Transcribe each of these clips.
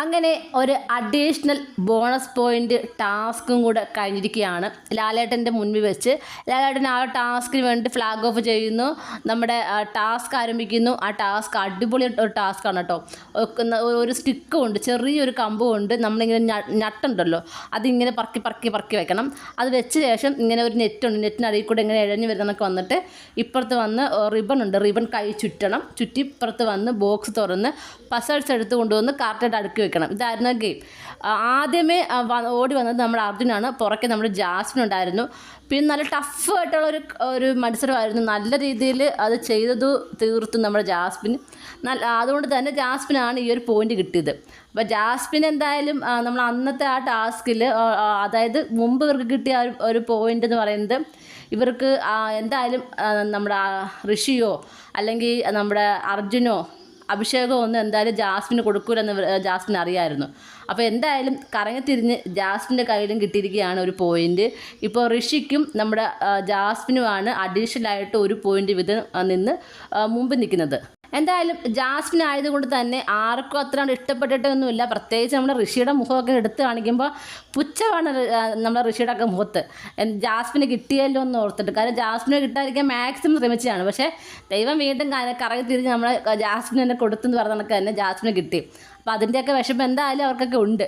അങ്ങനെ ഒരു additional bonus point ടാസ്കും കൂടെ കഴിഞ്ഞിരിക്കുകയാണ്. ലാലേട്ടന്റെ മുൻപിൽ വെച്ച്. ലാലേട്ടൻ ആ ടാസ്കിന് വേണ്ടി ഫ്ലാഗ് ഓഫ് ചെയ്യുന്നു. നമ്മുടെ ടാസ്ക് ആരംഭിക്കുന്നു. ആ ടാസ്ക് അടിപൊളി ഒരു ടാസ്ക്കാണ് കേട്ടോ. ഒരു സ്റ്റിക്കും ഉണ്ട് ചെറിയൊരു കമ്പും ഉണ്ട്. നമ്മളിങ്ങനെ നട്ടുണ്ടല്ലോ അതിങ്ങനെ പറക്കി പറക്കി പറക്കി വെക്കണം. അത് വെച്ച ശേഷം ഇങ്ങനെ ഒരു നെറ്റുണ്ട് നെറ്റിനടിയിൽ കൂടെ ഇങ്ങനെ ഇഴഞ്ഞു വരുന്നതൊക്കെ വന്നിട്ട് ഇപ്പുറത്ത് വന്ന് റിബൺ ഉണ്ട്. റിബൺ കൈ ചുറ്റണം. ചുറ്റി ഇപ്പുറത്ത് വന്ന് ബോക്സ് തുറന്ന് പസൾസ് എടുത്ത് കൊണ്ടുവന്ന് കാർട്ടായിട്ട് അടുക്കി വെക്കണം ഇതായിരുന്നു ഗെയിം. ആദ്യമേ ഓടി വന്നത് നമ്മുടെ അർജുനാണ്. പുറക്കെ നമ്മുടെ ജാസ്മിൻ ഉണ്ടായിരുന്നു. പിന്നെ നല്ല ടഫ് ആയിട്ടുള്ള ഒരു ഒരു മത്സരമായിരുന്നു. നല്ല രീതിയിൽ അത് ചെയ്തത് തീർത്തു നമ്മുടെ ജാസ്മിൻ. നല്ല അതുകൊണ്ട് തന്നെ ജാസ്മിനാണ് ഈ ഒരു പോയിന്റ് കിട്ടിയത്. അപ്പോൾ ജാസ്മിൻ എന്തായാലും നമ്മൾ അന്നത്തെ ആ ടാസ്കിൽ അതായത് മുമ്പ് ഇവർക്ക് കിട്ടിയ ഒരു പോയിന്റ് എന്ന് പറയുന്നത് ഇവർക്ക് എന്തായാലും നമ്മുടെ ഋഷിയോ അല്ലെങ്കിൽ നമ്മുടെ അർജുനോ അഭിഷേകം ഒന്നും എന്തായാലും ജാസ്മിന് കൊടുക്കൂലെന്ന് ജാസ്മിൻ അറിയായിരുന്നു. അപ്പോൾ എന്തായാലും കറങ്ങിത്തിരിഞ്ഞ് ജാസ്മിന്റെ കയ്യിലും കിട്ടിയിരിക്കുകയാണ് ഒരു പോയിന്റ് ഇപ്പോൾ ഋഷിക്കും നമ്മുടെ ജാസ്മിനുമാണ് അഡീഷണൽ ആയിട്ട് ഒരു പോയിന്റ് വീതം നിന്ന് മുമ്പ് നിൽക്കുന്നത്. എന്തായാലും ജാസ്മിൻ ആയതുകൊണ്ട് തന്നെ ആർക്കും അത്ര ഇഷ്ടപ്പെട്ടിട്ടൊന്നുമില്ല. പ്രത്യേകിച്ച് നമ്മുടെ ഋഷിയുടെ മുഖമൊക്കെ എടുത്ത് കാണിക്കുമ്പോൾ പുച്ഛമാണ് നമ്മുടെ ഋഷിയുടെ ഒക്കെ മുഖത്ത് ജാസ്മിന് കിട്ടിയല്ലോ എന്ന് ഓർത്തിട്ട്. കാരണം ജാസ്മിനെ കിട്ടാതിരിക്കാൻ മാക്സിമം ശ്രമിച്ചതാണ്. പക്ഷേ ദൈവം വീണ്ടും കറങ്ങി തിരിഞ്ഞ് നമ്മളെ ജാസ്മിൻ തന്നെ കൊടുത്തെന്ന് പറഞ്ഞ കണക്ക് തന്നെ ജാസ്മിന് കിട്ടി. അപ്പോൾ അതിന്റെയൊക്കെ വിഷമം എന്തായാലും അവർക്കൊക്കെ ഉണ്ട്.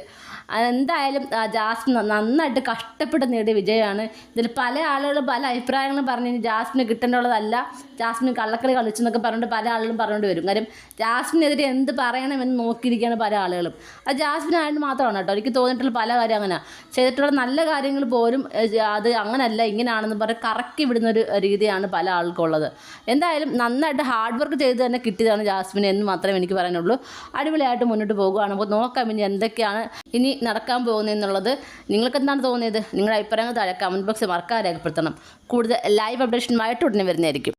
എന്തായാലും ജാസ്മിൻ നന്നായിട്ട് കഷ്ടപ്പെട്ട് നേടിയ വിജയമാണ്. ഇതിൽ പല ആളുകളും പല അഭിപ്രായങ്ങളും പറഞ്ഞു ഇനി ജാസ്മിന് കിട്ടേണ്ടതല്ല ജാസ്മിൻ കള്ളക്കളി കളിച്ചു എന്നൊക്കെ പറഞ്ഞിട്ട് പല ആളുകളും പറഞ്ഞുകൊണ്ട് വരും. കാര്യം ജാസ്മിനെതിരെ എന്ത് പറയണമെന്ന് നോക്കിയിരിക്കുകയാണ് പല ആളുകളും. അത് ജാസ്മിനായിട്ട് മാത്രമാണ് കേട്ടോ. എനിക്ക് തോന്നിയിട്ടുള്ള പല കാര്യം അങ്ങനെ. ചെയ്തിട്ടുള്ള നല്ല കാര്യങ്ങൾ പോലും അത് അങ്ങനല്ല ഇങ്ങനെയാണെന്ന് പറഞ്ഞ് കറക്കി വിടുന്ന ഒരു രീതിയാണ് പല ആൾക്കുള്ളത്. എന്തായാലും നന്നായിട്ട് ഹാർഡ് വർക്ക് ചെയ്ത് തന്നെ കിട്ടിയതാണ് ജാസ്മിൻ എന്ന് മാത്രമേ എനിക്ക് പറയാനുള്ളൂ. അടിപൊളിയായിട്ട് മുന്നോട്ട് പോകുകയാണ് അപ്പോൾ നോക്കാം ഇനി എന്തൊക്കെയാണ് ഇനി നടക്കാൻ പോകുന്നതെന്നുള്ളത് നിങ്ങൾക്ക് എന്താണ് തോന്നിയത്? നിങ്ങളുടെ അഭിപ്രായങ്ങൾ താഴെ കമന്റ് ബോക്സിൽ മറക്കാതെ രേഖപ്പെടുത്തണം. കൂടുതൽ ലൈവ് അപ്ഡേഷനുമായിട്ട് ഉടനെ വരുന്നതായിരിക്കും.